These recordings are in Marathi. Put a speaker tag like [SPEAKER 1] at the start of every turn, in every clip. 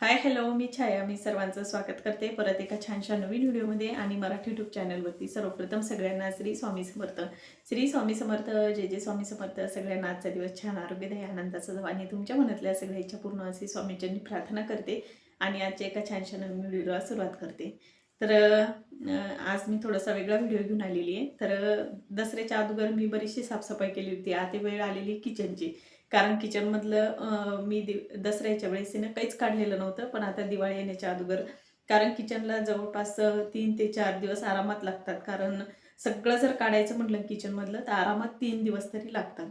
[SPEAKER 1] हाय हॅलो मी छाया. मी सर्वांचं स्वागत करते. परत एका छानशा नवीन व्हिडिओमध्ये आणि मराठी यूट्यूब चॅनलवरती सर्वप्रथम सगळ्यांना श्री स्वामी समर्थ. श्री स्वामी समर्थ जे जे स्वामी समर्थ. सगळ्यांना आजचा दिवस छान आरोग्यदायी आनंदाचा जावा. आणि तुमच्या मनातल्या सगळ्या इच्छा पूर्ण अशी स्वामींच्यांनी प्रार्थना करते आणि आजच्या एका छानशा नवीन व्हिडिओला सुरुवात करते. तर आज मी थोडासा वेगळा व्हिडिओ घेऊन आलेली आहे. तर दसऱ्याच्या अगोदर मी बरीचशी साफसफाई केली होती. आता वेळ आलेली किचनची कारण किचनमधलं मी दि दसऱ्याच्या वेळेस ना काहीच काढलेलं नव्हतं. पण आता दिवाळी येण्याच्या अगोदर कारण किचनला जवळपास तीन ते चार दिवस आरामात लागतात. कारण सगळं जर काढायचं म्हटलं किचनमधलं तर आरामात तीन दिवस तरी लागतात.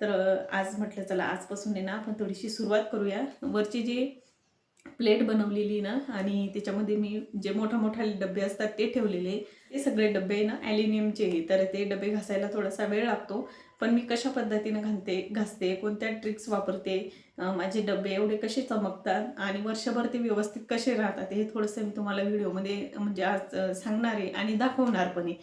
[SPEAKER 1] तर आज म्हटलं चला आजपासून आहे ना आपण थोडीशी सुरुवात करूया. वरची जी प्लेट बनवलेली ना आणि त्याच्यामध्ये मी जे मोठा मोठा डबे असतात ते ठेवलेले. ते सगळे डबे ना ॲल्युमिनियमचे तर ते डबे घासायला थोडासा वेळ लागतो. पण मी कशा पद्धतीनं घालते घासते कोणत्या ट्रिक्स वापरते माझे डबे एवढे कसे चमकतात आणि वर्षभर ते व्यवस्थित कसे राहतात हे थोडंसं मी तुम्हाला व्हिडिओमध्ये म्हणजे आज सांगणार आहे आणि दाखवणार पण आहे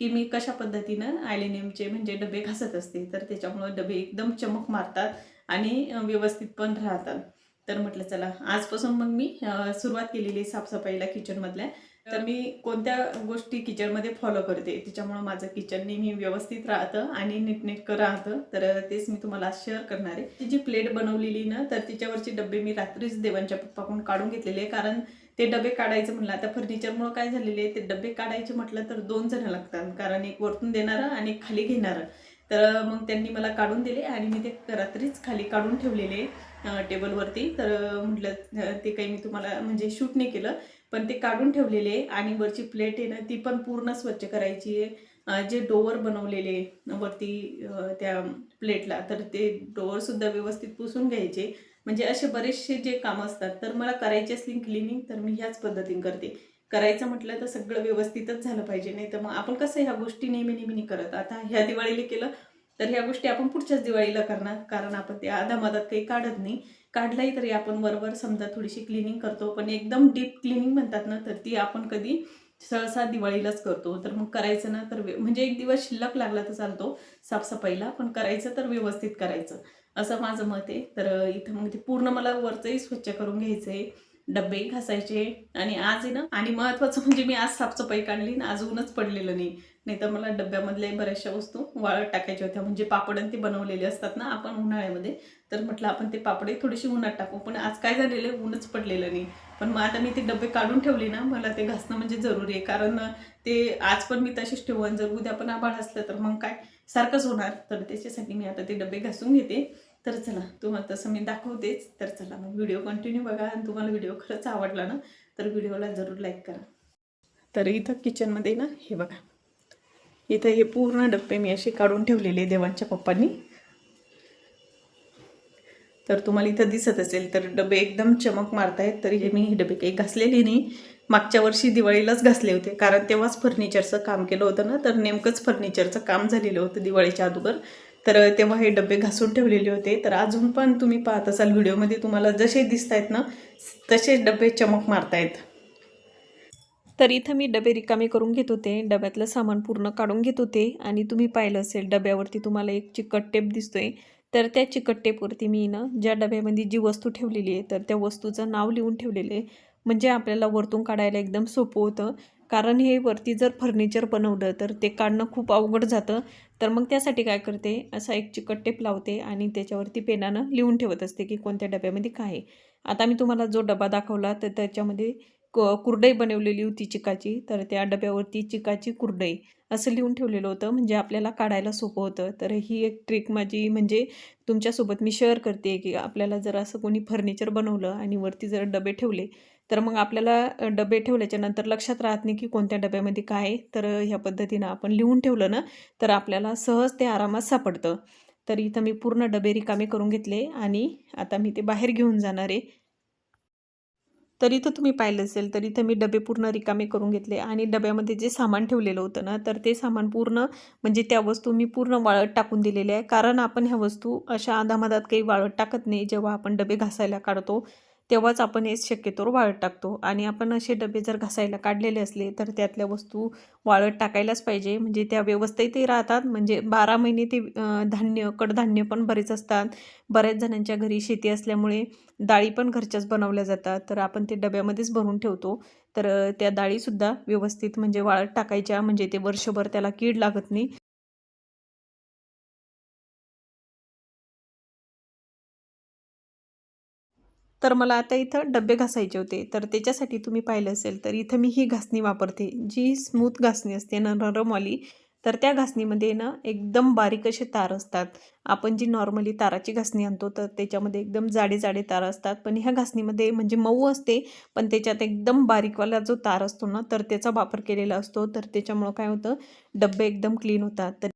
[SPEAKER 1] की मी कशा पद्धतीनं ॲल्युमिनियमचे म्हणजे डबे घासत असते. तर त्याच्यामुळं डबे एकदम चमक मारतात आणि व्यवस्थित पण राहतात. तर म्हटलं चला आजपासून मग मी सुरुवात केलेली साफसफाईला किचनमधल्या तर मी कोणत्या गोष्टी किचनमध्ये फॉलो करते त्याच्यामुळं माझं किचन नेहमी व्यवस्थित राहतं आणि नीटनेटकं राहतं. तर तेच मी तुम्हाला शेअर करणार आहे. ती जी प्लेट बनवलेली ना तर तिच्यावरचे डबे मी रात्रीच देवांच्या पप्पाकडून काढून घेतलेले कारण ते डबे काढायचं म्हटलं आता फर्निचरमुळं काय झालेले ते डबे काढायचे म्हटलं तर दोन जण लागतात. कारण एक वरतून देणारं आणि एक खाली घेणारं. तर मग त्यांनी मला काढून दिले आणि मी ते रात्रीच खाली काढून ठेवलेले टेबलवरती तर म्हटलं ते काही मी तुम्हाला म्हणजे शूट नाही केलं. पण ते काढून ठेवलेले आणि वरची प्लेट आहे ना ती पण पूर्ण स्वच्छ करायची आहे. जे डोवर बनवलेले वरती त्या प्लेटला तर ते डोवरसुद्धा व्यवस्थित पुसून घ्यायचे. म्हणजे असे बरेचसे जे कामं असतात तर मला करायची असली क्लिनिंग तर मी ह्याच पद्धतीने करते. करायचं म्हटलं तर सगळं व्यवस्थितच झालं पाहिजे नाही तर मग आपण कसं ह्या गोष्टी नेहमी नेहमी करत? आता ह्या दिवाळीला केलं तर ह्या गोष्टी आपण पुढच्याच दिवाळीला करणार कारण आपण ते आधामादात काही काढत नाही. काढलाही तरी आपण वरवर समजा थोडीशी क्लिनिंग करतो पण एकदम डीप क्लिनिंग म्हणतात ना तर ती आपण कधी सहसा दिवाळीलाच करतो. तर मग करायचं ना तर म्हणजे एक दिवस शिल्लक लागला तर चालतो साफसफाईला पण करायचं तर व्यवस्थित करायचं. असं माझं मत आहे. तर इथं मग ते पूर्ण मला वरचंही स्वच्छ करून घ्यायचं आहे डबे घासायचे आणि आज आहे ना आणि महत्त्वाचं म्हणजे मी आज साफसफाई काढली ना आज ऊनच पडलेलं नाही. नाही तर मला डब्यामधल्या बऱ्याचशा वस्तू वाळत टाकायच्या होत्या. म्हणजे पापड आणि ते बनवलेले असतात ना आपण उन्हाळ्यामध्ये तर म्हटलं आपण ते पापडे थोडीशी उन्हात टाकू. पण आज काय झालेलं आहे? ऊनच पडलेलं नाही. पण मग आता मी ते डबे काढून ठेवले ना मला ते घासणं म्हणजे जरुरी आहे. कारण ते आज पण मी तशीच ठेवून जर उद्या पण आभाळ असलं तर मग काय? सारखंच होणार. तर त्याच्यासाठी मी आता ते डबे घासून घेते. तर चला तुम्हाला तसं मी दाखवतेच. तर चला मग व्हिडिओ कंटिन्यू बघा. आणि तुम्हाला व्हिडिओ खरंच आवडला ना तर व्हिडिओला जरूर लाईक करा. तर इथं किचनमध्ये ना हे बघा. इथं हे पूर्ण डब्बे मी असे काढून ठेवलेले देवांच्या पप्पांनी. तर तुम्हाला इथं दिसत असेल तर डबे एकदम चमक मारतायत. तरी हे मी हे डबे काही घासलेले नाही. मागच्या वर्षी दिवाळीलाच घासले होते कारण तेव्हाच फर्निचरचं काम केलं होतं ना तर नेमकंच फर्निचरचं काम झालेलं होतं दिवाळीच्या अगोदर. तर तेव्हा हे डबे घासून ठेवलेले होते. तर अजून पण तुम्ही पाहत असाल व्हिडिओमध्ये तुम्हाला जसे दिसत आहेत ना तसेच डबे चमक मारतायत. तर इथं मी डबे रिकामे करून घेत होते. डब्यातलं सामान पूर्ण काढून घेत होते आणि तुम्ही पाहिलं असेल डब्यावरती तुम्हाला एक चिकट टेप दिसतोय. तर त्या चिकट टेपवरती मी ना ज्या डब्यामध्ये जी वस्तू ठेवलेली आहे तर त्या वस्तूचं नाव लिहून ठेवलेलं आहे. म्हणजे आपल्याला वरतून काढायला एकदम सोपं होतं. कारण हे वरती जर फर्निचर बनवलं तर ते काढणं खूप अवघड जातं. तर मग त्यासाठी काय करते? असा एक चिकट टेप लावते आणि त्याच्यावरती पेनानं लिहून ठेवत असते की कोणत्या डब्यामध्ये काय आहे. आता मी तुम्हाला जो डबा दाखवला तर त्याच्यामध्ये क कुरडई बनवलेली होती चिकाची तर त्या डब्यावरती चिकाची कुरडई असं लिहून ठेवलेलं होतं. म्हणजे आपल्याला काढायला सोपं होतं. तर ही एक ट्रिक माझी म्हणजे तुमच्यासोबत मी शेअर करते की आपल्याला जर असं कोणी फर्निचर बनवलं आणि वरती जर डबे ठेवले तर मग आपल्याला डबे ठेवल्याच्या नंतर लक्षात राहत नाही की कोणत्या डब्यामध्ये काय तर ह्या पद्धतीनं आपण लिहून ठेवलं ना तर आपल्याला सहज ते आरामात सापडतं. तर इथं मी पूर्ण डबे रिकामे करून घेतले आणि आता मी ते बाहेर घेऊन जाणार आहे. तर इथं तुम्ही पाहिलं असेल तर इथं मी डबे पूर्ण रिकामे करून घेतले आणि डब्यामध्ये जे सामान ठेवलेलं होतं ना तर ते सामान पूर्ण म्हणजे त्या वस्तू मी पूर्ण वाळत टाकून दिलेल्या आहे कारण आपण ह्या वस्तू अशा आधामादात काही वाळत टाकत नाही जेव्हा आपण डबे घासायला काढतो. तेव्हाच आपण हे शक्यतोवर वाळत टाकतो. आणि आपण असे डबे जर घासायला काढलेले असले तर त्यातल्या वस्तू वाळत टाकायलाच पाहिजे. म्हणजे त्या व्यवस्थितही राहतात. म्हणजे बारा महिने ते धान्य कडधान्य पण बरेच असतात. बऱ्याच जणांच्या घरी शेती असल्यामुळे डाळी पण घरच्याच बनवल्या जातात. तर आपण ते डब्यामध्येच भरून ठेवतो. तर त्या डाळीसुद्धा व्यवस्थित म्हणजे वाळत टाकायच्या. म्हणजे ते वर्षभर त्याला कीड लागत नाही. तर मला आता इथं डबे घासायचे होते. तर त्याच्यासाठी तुम्ही पाहिलं असेल तर इथं मी ही घासणी वापरते जी स्मूथ घासणी असते ना नरमवाली तर त्या घासणीमध्ये ना एकदम बारीक असे तार असतात. आपण जी नॉर्मली ताराची घासणी आणतो तर त्याच्यामध्ये एकदम जाडे जाडे तार असतात. पण ह्या घासणीमध्ये म्हणजे मऊ असते पण त्याच्यात एकदम बारीकवाला जो तार असतो ना तर त्याचा वापर केलेला असतो. तर त्याच्यामुळं काय होतं डबे एकदम क्लीन होतात. तर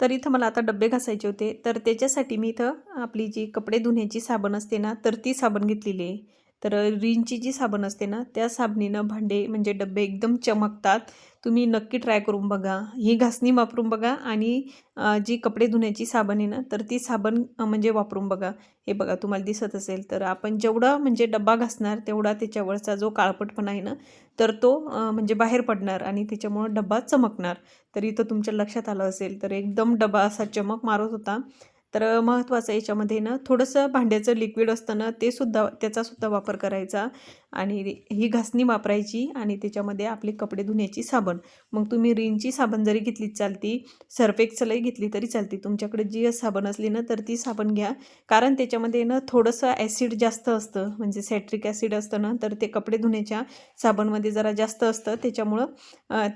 [SPEAKER 1] तर इथं मला आता डबे घासायचे होते. तर त्याच्यासाठी मी इथं आपली जी कपडे धुण्याची साबण असते ना तर ती साबण घेतलेली आहे. तर रिनची जी साबण असते ना त्या साबणीनं भांडे म्हणजे डबे एकदम चमकतात. तुम्ही नक्की ट्राय करून बघा. ही घासणी वापरून बघा आणि जी कपडे धुण्याची साबण आहे ना तर ती साबण म्हणजे वापरून बघा. हे बघा तुम्हाला दिसत असेल तर आपण जेवढा म्हणजे डब्बा घासणार तेवढा त्याच्यावरचा जो काळपटपणा आहे ना तर तो म्हणजे बाहेर पडणार आणि त्याच्यामुळं डब्बा चमकणार. तर इथं तुमच्या लक्षात आलं असेल तर एकदम डबा असा चमक मारत होता. तर महत्त्वाचं याच्यामध्ये ना थोडंसं भांड्याचं लिक्विड असतं ना ते सुद्धा त्याचासुद्धा वापर करायचा. आणि ही घासणी वापरायची आणि त्याच्यामध्ये आपले कपडे धुण्याची साबण. मग तुम्ही रिनची साबण जरी घेतली चालती सर्फेक्सलही घेतली तरी चालती. तुमच्याकडे जी साबण असली ना तर ती साबण घ्या. कारण त्याच्यामध्ये ना थोडंसं ॲसिड जास्त असतं. म्हणजे सॅट्रिक ॲसिड असतं ना तर ते कपडे धुण्याच्या साबणमध्ये जरा जास्त असतं. त्याच्यामुळं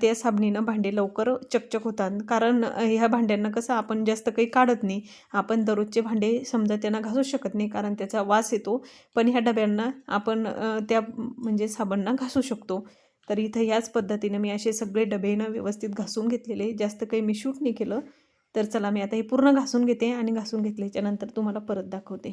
[SPEAKER 1] त्या साबणीनं भांडे लवकर चकचक होतात. कारण ह्या भांड्यांना कसं आपण जास्त काही काढत नाही. आपण दररोजचे भांडे समजा त्यांना घासू शकत नाही कारण त्याचा वास येतो. पण ह्या डब्यांना आपण त्या म्हणजे साबणना घासू शकतो. तर इथं याच पद्धतीने मी असे सगळे डबेनं व्यवस्थित घासून घेतलेले जास्त काही मी शूट नाही केलं. तर चला मी आता हे पूर्ण घासून घेते आणि घासून घेतल्याच्या नंतर तुम्हाला परत दाखवते.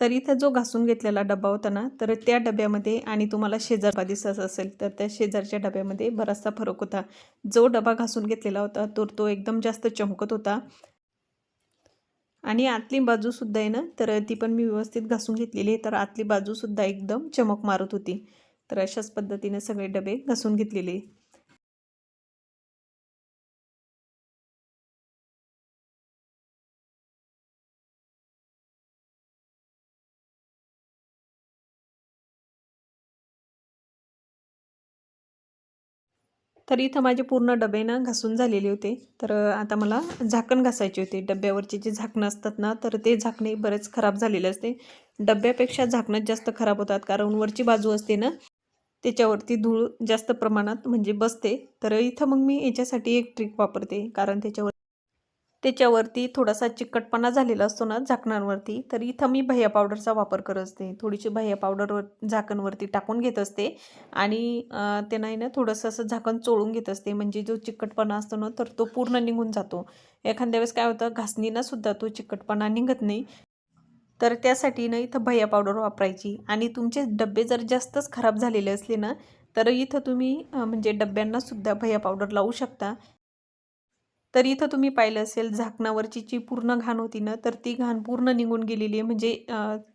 [SPEAKER 1] तर इथं जो घासून घेतलेला डबा होता ना तर त्या डब्यामध्ये आणि तुम्हाला शेजार दिसत असेल तर त्या शेजारच्या डब्यामध्ये बराचसा फरक होता. जो डबा घासून घेतलेला होता तर तो एकदम जास्त चमकत होता. आणि आतली बाजूसुद्धा आहे ना तर ती पण मी व्यवस्थित घासून घेतलेली आहे. तर आतली बाजूसुद्धा एकदम चमक मारत होती. तर अशाच पद्धतीने सगळे डबे घासून घेतलेले. तर इथं माझे पूर्ण डबे ना घासून झालेले होते. तर आता मला झाकण घासायचे होते. डब्यावरचे जे झाकणं असतात ना तर ते झाकणे बरेच खराब झालेले असते. डब्यापेक्षा झाकणंच जास्त खराब होतात. कारण वरची बाजू असते ना त्याच्यावरती धूळ जास्त प्रमाणात म्हणजे बसते. तर इथं मग मी याच्यासाठी एक ट्रिक वापरते. कारण त्याच्यावर त्याच्यावरती थोडासा चिकटपणा झालेला असतो ना झाकणांवरती तर इथं मी भैया पावडरचा वापर करत असते. थोडीशी भैया पावडरवर झाकणवरती टाकून घेत असते. आणि त्यांना ना थोडंसं असं झाकण चोळून घेत असते. म्हणजे जो चिकटपणा असतो ना तर तो पूर्ण निघून जातो. एखाद्या वेळेस काय होतं घासणीनं सुद्धा तो चिकटपणा निघत नाही. तर त्यासाठी ना इथं भैया पावडर वापरायची. आणि तुमचे डबे जर जास्तच खराब झालेले असले ना तर इथं तुम्ही म्हणजे डब्यांनासुद्धा भैया पावडर लावू शकता. तर इथं तुम्ही पाहिलं असेल झाकणावरची जी पूर्ण घाण होती ना तर ती घाण पूर्ण निघून गेलेली आहे. म्हणजे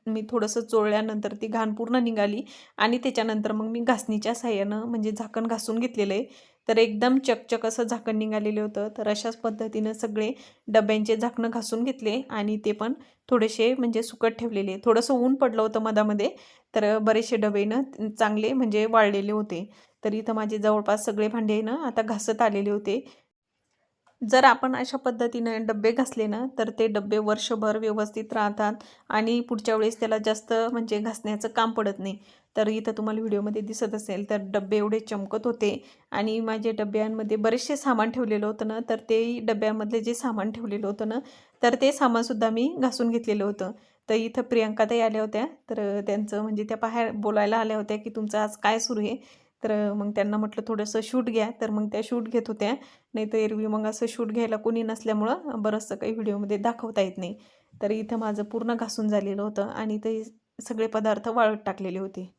[SPEAKER 1] मी थोडंसं चोळल्यानंतर ती घाण पूर्ण निघाली आणि त्याच्यानंतर मग मी घासणीच्या साह्यानं म्हणजे झाकण घासून घेतलेलं आहे. तर एकदम चकचक असं झाकण निघालेलं होतं. तर अशाच पद्धतीनं सगळे डब्यांचे झाकणं घासून घेतले आणि ते पण थोडेसे म्हणजे सुकट ठेवलेले. थोडंसं ऊन पडलं होतं मधामध्ये तर बरेचसे डबेनं चांगले म्हणजे वाळलेले होते. तर इथं माझे जवळपास सगळे भांडे ना आता घासत आलेले होते. जर आपण अशा पद्धतीने डबे घासले ना तर ते डबे वर्षभर व्यवस्थित राहतात आणि पुढच्या वेळेस त्याला जास्त म्हणजे घासण्याचं काम पडत नाही. तर इथं तुम्हाला व्हिडिओमध्ये दिसत असेल तर डबे एवढे चमकत होते आणि माझे डब्यांमध्ये बरेचसे सामान ठेवलेलं होतं ना तर ते डब्यामधले जे सामान ठेवलेलं होतं ना तर ते सामानसुद्धा मी घासून घेतलेलं होतं. तर इथं प्रियंकाताई आल्या होत्या तर त्यांचं म्हणजे त्या बाहेर बोलायला आल्या होत्या की तुमचं आज काय सुरू आहे. तर मग त्यांना म्हटलं थोडंसं शूट घ्या तर मग त्या शूट घेत होत्या. नाही तर एरवी मग असं शूट घ्यायला कोणी नसल्यामुळं बरंचसं काही व्हिडिओमध्ये दाखवता येत नाही. तर इथं माझं पूर्ण घासून झालेलं होतं आणि ते सगळे पदार्थ वाळत टाकलेले होते.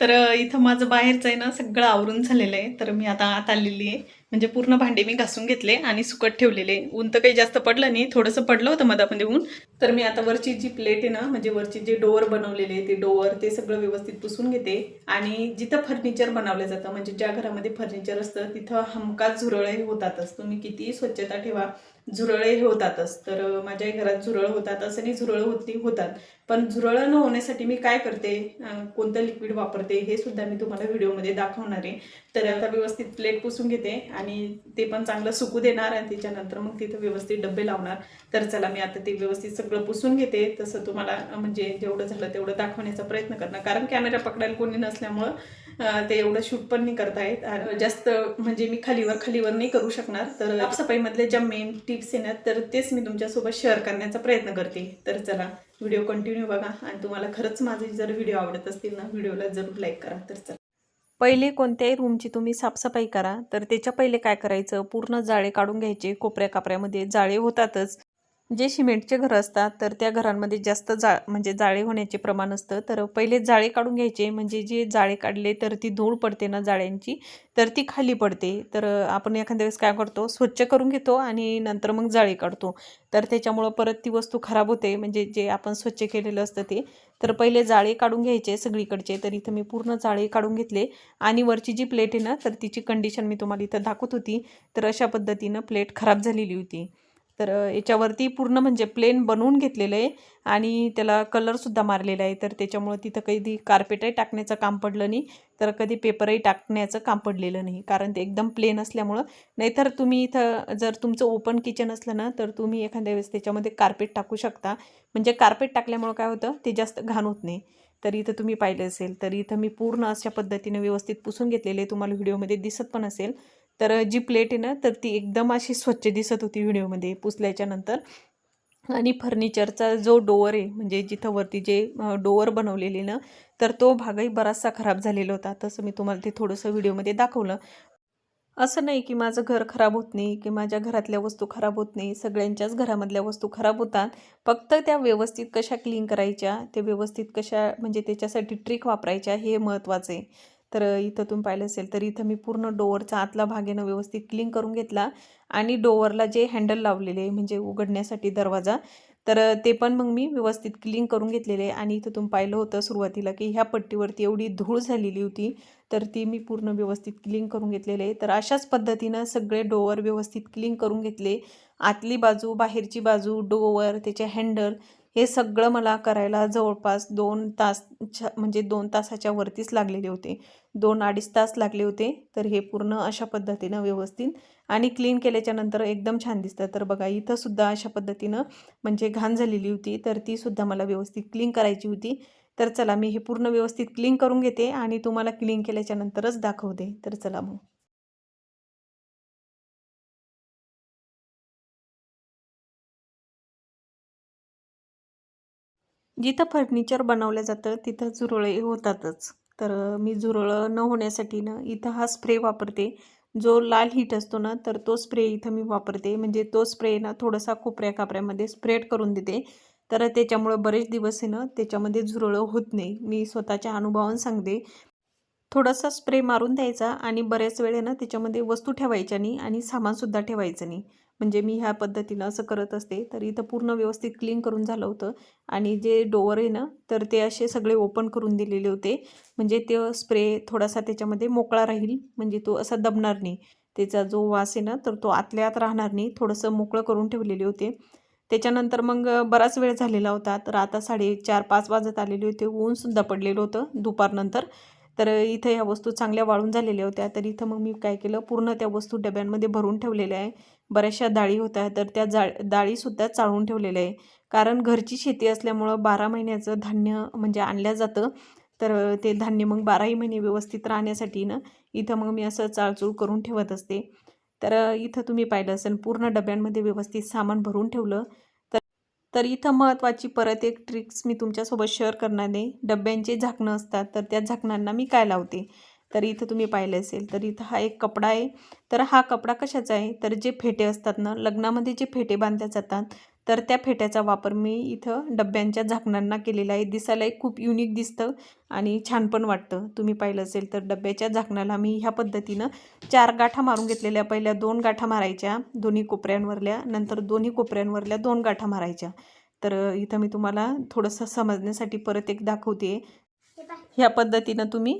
[SPEAKER 1] तर इथं माझं बाहेरचं आहे ना सगळं आवरून झालेलं आहे. तर मी आता आत आलेली आहे. म्हणजे पूर्ण भांडे मी घासून घेतले आणि सुकट ठेवलेले ऊन तर काही जास्त पडलं नाही. थोडंसं पडलं होतं मधामध्ये ऊन. तर मी आता वरची जी प्लेट आहे ना म्हणजे वरची जे डोअर बनवलेले ते डोअर ते सगळं व्यवस्थित पुसून घेते. आणि जिथं फर्निचर बनवलं जातं म्हणजे ज्या घरामध्ये फर्निचर असतं तिथं हमखास झुरळ हे होतातच. तुम्ही कितीही स्वच्छता ठेवा. झुरळे हे होतातच. तर माझ्या माझ्याही घरात झुरळ होतात असं नाही झुरळ होती होतात. पण झुरळ न होण्यासाठी मी काय करते? कोणतं लिक्विड वापरते? हे सुद्धा मी तुम्हाला व्हिडिओमध्ये दाखवणार आहे. तर आता व्यवस्थित प्लेट पुसून घेते आणि ते पण चांगलं सुकू देणार आणि त्याच्यानंतर मग तिथं व्यवस्थित डबे लावणार. तर चला मी आता ते व्यवस्थित सगळं पुसून घेते. तसं तुम्हाला म्हणजे जेवढं झालं तेवढं दाखवण्याचा प्रयत्न करणार. कारण कॅमेरा पकडायला कोणी नसल्यामुळं ते एवढं शूट पण नाही करता येत जास्त म्हणजे मी खालीवर खालीवर नाही करू शकणार. तर साफसफाईमधल्या ज्या मेन टिप्स आहे ना तर तेच मी तुमच्यासोबत शेअर करण्याचा प्रयत्न करते. तर चला व्हिडिओ कंटिन्यू बघा. आणि तुम्हाला खरंच माझे जर व्हिडिओ आवडत असतील ना व्हिडिओला जरूर लाईक करा. तर चला. पहिले कोणत्याही रूमची तुम्ही साफसफाई करा. तर त्याच्या पहिले काय करायचं? पूर्ण जाळे काढून घ्यायचे. कोपऱ्या कापऱ्यामध्ये जाळे होतातच. जे सिमेंटचे घरं असतात तर त्या घरांमध्ये जास्त जा म्हणजे जाळे होण्याचे प्रमाण असतं. तर पहिले जाळे काढून घ्यायचे म्हणजे जे जाळे काढले तर ती धूळ पडते ना जाळ्यांची तर ती खाली पडते. तर आपण एखाद्या वेळेस काय करतो स्वच्छ करून घेतो आणि नंतर मग जाळे काढतो. तर त्याच्यामुळं परत ती वस्तू खराब होते म्हणजे जे आपण स्वच्छ केलेलं असतं ते. तर पहिले जाळे काढून घ्यायचे सगळीकडचे तर इथं मी पूर्ण जाळे काढून घेतले. आणि वरची जी प्लेट आहे ना तर तिची कंडिशन मी तुम्हाला इथं दाखवत होती. तर अशा पद्धतीनं प्लेट खराब झालेली होती. तर याच्यावरती पूर्ण म्हणजे प्लेन बनवून घेतलेलं आहे आणि त्याला कलरसुद्धा मारलेला आहे. तर त्याच्यामुळं तिथं कधी कार्पेटही टाकण्याचं काम पडलं नाही तर कधी पेपरही टाकण्याचं काम पडलेलं नाही. कारण ते एकदम प्लेन असल्यामुळं नाहीतर तुम्ही इथं जर तुमचं ओपन किचन असलं ना तर तुम्ही एखाद्या वेळेस त्याच्यामध्ये कार्पेट टाकू शकता. म्हणजे कार्पेट टाकल्यामुळं काय होतं ते जास्त घाण होत नाही. तर इथं तुम्ही पाहिलं असेल तर इथं मी पूर्ण अशा पद्धतीने व्यवस्थित पुसून घेतलेले तुम्हाला व्हिडिओमध्ये दिसत पण असेल. तर जी प्लेट आहे ना तर ती एकदम अशी स्वच्छ दिसत होती व्हिडिओमध्ये पुसल्याच्या नंतर. आणि फर्निचरचा जो डोअर आहे म्हणजे जिथं वरती जे डोअर बनवलेले ना तर तो भागही बराचसा खराब झालेला होता. तसं मी तुम्हाला ते थोडंसं व्हिडिओमध्ये दाखवलं. असं नाही की माझं घर खराब होत नाही की माझ्या घरातल्या वस्तू खराब होत नाही सगळ्यांच्याच घरामधल्या वस्तू खराब होतात. फक्त त्या व्यवस्थित कशा क्लीन करायच्या ते व्यवस्थित कशा म्हणजे त्याच्यासाठी ट्रिक वापरायच्या हे महत्त्वाचं आहे. तर इथं तुम्ही पाहिलं असेल तर इथं मी पूर्ण डोअरचा आतला भागेनं व्यवस्थित क्लीन करून घेतला आणि डोअरला जे हँडल लावलेले आहे म्हणजे उघडण्यासाठी दरवाजा तर ते पण मग मी व्यवस्थित क्लीन करून घेतलेले आहे. आणि इथं तुम्ही पाहिलं होतं सुरुवातीला की ह्या पट्टीवरती एवढी धूळ झालेली होती तर ती मी पूर्ण व्यवस्थित क्लीन करून घेतलेले तर अशाच पद्धतीनं सगळे डोअर व्यवस्थित क्लीन करून घेतले. आतली बाजू बाहेरची बाजू डोअर त्याचे हँडल हे सगळं मला करायला जवळपास दोन तास म्हणजे दोन तासाच्या वरतीच लागलेले होते. दोन अडीच तास लागले होते तर हे पूर्ण अशा पद्धतीनं व्यवस्थित आणि क्लीन केल्याच्यानंतर एकदम छान दिसतं. तर बघा इथंसुद्धा अशा पद्धतीनं म्हणजे घाण झालेली होती तर तीसुद्धा मला व्यवस्थित क्लीन करायची होती. तर चला मी हे पूर्ण व्यवस्थित क्लीन करून घेते आणि तुम्हाला क्लीन केल्याच्या नंतरच दाखवते. तर चला मग. जिथं फर्निचर बनवलं जातं तिथं झुरळे होतातच. तर मी झुरळं न होण्यासाठी ना इथं हा स्प्रे वापरते. जो लाल हीट असतो ना तर तो स्प्रे इथं मी वापरते. म्हणजे तो स्प्रे ना थोडासा कोपऱ्या कापऱ्यामध्ये स्प्रेड करून देते. तर त्याच्यामुळं बरेच दिवस आहे ना त्याच्यामध्ये झुरळं होत नाही. मी स्वतःच्या अनुभवानं सांगते. थोडासा स्प्रे मारून द्यायचा आणि बऱ्याच वेळे ना त्याच्यामध्ये वस्तू ठेवायच्या नाही आणि सामानसुद्धा ठेवायचं नाही. म्हणजे मी ह्या पद्धतीनं असं करत असते. तर इथं पूर्ण व्यवस्थित क्लीन करून झालं होतं. आणि जे डोअर आहे ना तर ते असे सगळे ओपन करून दिलेले होते. म्हणजे ते स्प्रे थोडासा त्याच्यामध्ये मोकळा राहील. म्हणजे तो असा दबणार नाही. त्याचा जो वास आहे ना तर तो आतल्या आत राहणार नाही. थोडंसं मोकळं करून ठेवलेले होते. त्याच्यानंतर मग बराच वेळ झालेला होता. तर आता साडेचार पाच वाजत आलेले होते. ऊनसुद्धा पडलेलं होतं दुपारनंतर तर इथं ह्या वस्तू चांगल्या वाळून झालेल्या होत्या. तर इथं मग मी काय केलं पूर्ण त्या वस्तू डब्यांमध्ये भरून ठेवलेल्या आहे. बऱ्याचशा डाळी होत्या तर त्या जा डाळीसुद्धा चाळून ठेवलेल्या आहे कारण घरची शेती असल्यामुळं बारा महिन्याचं धान्य म्हणजे आणलं जातं. तर ते धान्य मग बाराही महिने व्यवस्थित राहण्यासाठी ना इथं मग मी असं चाळचूळ करून ठेवत असते. तर इथं तुम्ही पाहिलं असेल पूर्ण डब्यांमध्ये व्यवस्थित सामान भरून ठेवलं. तर तर इथं महत्त्वाची परत एक ट्रिक्स मी तुमच्यासोबत शेअर करणार आहे. डब्यांचे झाकणं असतात तर त्या झाकणांना मी काय लावते? तर इथं तुम्ही पाहिलं असेल तर इथं हा एक कपडा आहे. तर हा कपडा कशाचा आहे? तर जे फेटे असतात ना लग्नामध्ये जे फेटे बांधल्या जातात तर त्या फेट्याचा वापर मी इथं डब्यांच्या झाकणांना केलेला आहे. दिसायलाही खूप युनिक दिसतं आणि छान पण वाटतं. तुम्ही पाहिलं असेल तर डब्याच्या झाकणाला मी ह्या पद्धतीनं चार गाठा मारून घेतलेल्या पहिल्या दोन गाठा मारायच्या दोन्ही कोपऱ्यांवरल्या नंतर दोन्ही कोपऱ्यांवरल्या दोन गाठा मारायच्या. तर इथं मी तुम्हाला थोडंसं समजण्यासाठी परत एक दाखवते. ह्या पद्धतीनं तुम्ही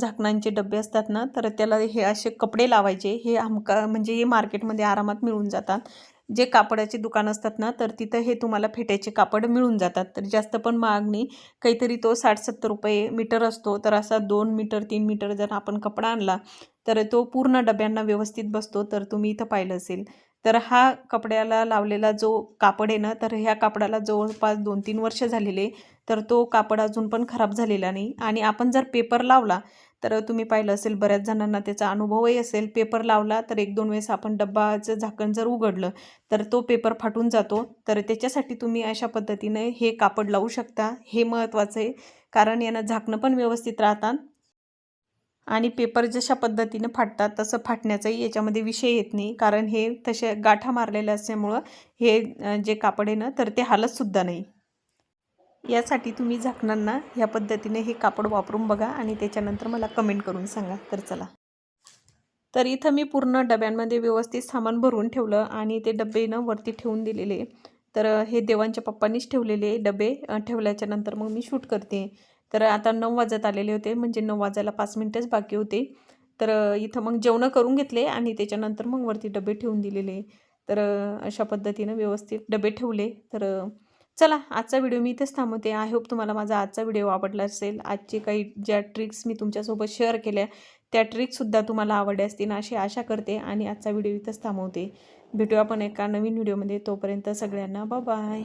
[SPEAKER 1] झाकणांचे डबे असतात ना तर त्याला हे असे कपडे लावायचे. हे हमका म्हणजे हे मार्केटमध्ये आरामात मिळून जातात. जे कापडाचे दुकान असतात ना तर तिथं हे तुम्हाला फेट्याचे कापड मिळून जातात. तर जास्त पण मागणी काहीतरी तो साठ सत्तर रुपये मीटर असतो. तर असा दोन मीटर तीन मीटर जर आपण कपडा आणला तर तो पूर्ण डब्यांना व्यवस्थित बसतो तर तुम्ही इथं पाहिलं असेल. तर हा कपड्याला लावलेला जो कापड आहे ना तर ह्या कापडाला जवळपास दोन तीन वर्ष झालेले. तर तो कापड अजून पण खराब झालेला नाही. आणि आपण जर पेपर लावला तर तुम्ही पाहिलं असेल बऱ्याच जणांना त्याचा अनुभवही असेल. पेपर लावला तर एक दोन वेळेस आपण डब्बाचं झाकण जर उघडलं तर तो पेपर फाटून जातो. तर त्याच्यासाठी तुम्ही अशा पद्धतीने हे कापड लावू शकता. हे महत्त्वाचं आहे कारण यानं झाकणं पण व्यवस्थित राहतात. आणि पेपर जशा पद्धतीनं फाटतात तसं फाटण्याचाही याच्यामध्ये विषय येत नाही. कारण हे तसे गाठा मारलेले असल्यामुळं हे जे कापड आहे ना तर ते हालतसुद्धा नाही. यासाठी तुम्ही झाकणांना ह्या पद्धतीने हे कापड वापरून बघा आणि त्याच्यानंतर मला कमेंट करून सांगा. तर चला. तर इथं मी पूर्ण डब्यांमध्ये व्यवस्थित सामान भरून ठेवलं आणि ते डबे ना वरती ठेवून दिलेले. तर हे देवांच्या पप्पांनीच ठेवलेले डबे. ठेवल्याच्या नंतर मग मी शूट करते. तर आता नऊ वाजत आलेले होते म्हणजे नऊ वाजायला पाच मिनटंच बाकी होते. तर इथं मग जेवणं करून घेतले आणि त्याच्यानंतर मग वरती डबे ठेवून दिलेले. तर अशा पद्धतीनं व्यवस्थित डबे ठेवले. तर चला आजचा व्हिडिओ मी इथेच थांबवते. आय होप तुम्हाला माझा आजचा व्हिडिओ आवडला असेल. आजचे काही ज्या ट्रिक्स मी तुमच्यासोबत शेअर केल्या त्या ट्रिक्ससुद्धा तुम्हाला आवडल्या असतील अशी आशा करते आणि आजचा व्हिडिओ इथंच थांबवते. भेटूया आपण एका नवीन व्हिडिओमध्ये. तोपर्यंत सगळ्यांना बाय